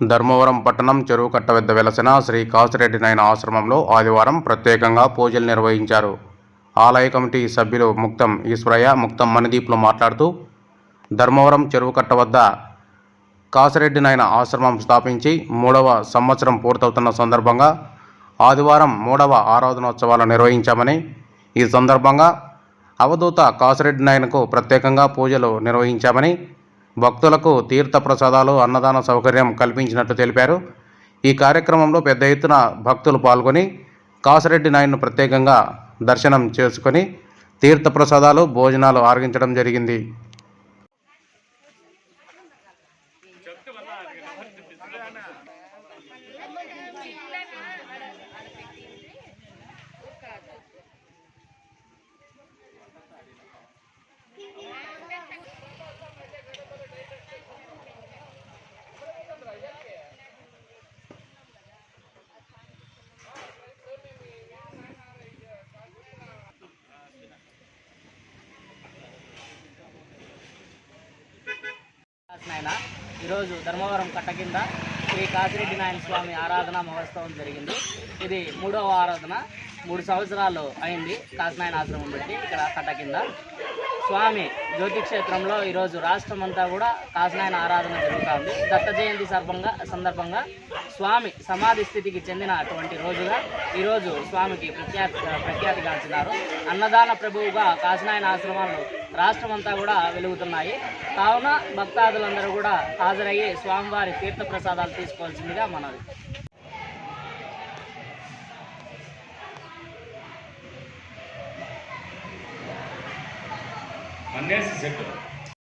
ధర్మవరం పట్టణం చెరువుకట్ట వద్ద వెలసిన శ్రీ కాసిరెడ్డి నాయన ఆశ్రమంలో ఆదివారం ప్రత్యేకంగా పూజలు నిర్వహించారు. ఆలయ కమిటీ సభ్యులు ముక్తం ఈశ్వరయ్య ముక్తం మణిదీప్లు మాట్లాడుతూ ధర్మవరం చెరువు కట్ట వద్ద కాసిరెడ్డి నాయన ఆశ్రమం స్థాపించి మూడవ సంవత్సరం పూర్తవుతున్న సందర్భంగా ఆదివారం మూడవ ఆరాధనోత్సవాలు నిర్వహించామని ఈ సందర్భంగా అవధూత కాసిరెడ్డి నాయనకు ప్రత్యేకంగా పూజలు నిర్వహించామని భక్తులకు తీర్థప్రసాదాలు అన్నదాన సౌకర్యం కల్పించినట్లు తెలిపారు. ఈ కార్యక్రమంలో పెద్ద ఎత్తున భక్తులు పాల్గొని కాసిరెడ్డి నాయుడును ప్రత్యేకంగా దర్శనం చేసుకొని తీర్థ ప్రసాదాలు భోజనాలు ఆరగించడం జరిగింది. ఆయన. ఈరోజు ధర్మవరం కట్ట కింద శ్రీ కాసిరెడ్డి నాయన స్వామి ఆరాధన మహోత్సవం జరిగింది. ఇది మూడవ ఆరాధన. మూడు సంవత్సరాలు అయింది కాసినాయన ఆశ్రమం పెట్టి ఇక్కడ కట్ట కింద. స్వామి జ్యోతి క్షేత్రంలో ఈరోజు రాష్ట్రం అంతా కూడా కాసినాయన ఆరాధన జరుగుతుంది. దత్త జయంతి సందర్భంగా సందర్భంగా స్వామి సమాధి స్థితికి చెందిన అటువంటి రోజుగా ఈరోజు స్వామికి ప్రఖ్యాతి ప్రఖ్యాతిగాంచినారు అన్నదాన ప్రభువుగా కాసినాయన ఆశ్రమాలు రాష్ట్రమంతా కూడా వెలుగుతున్నాయి. కావున భక్తాదులందరూ కూడా హాజరయ్యి స్వామివారి తీర్థ ప్రసాదాలు తీసుకోవాల్సిందిగా మనది அன்னேசி செட்டு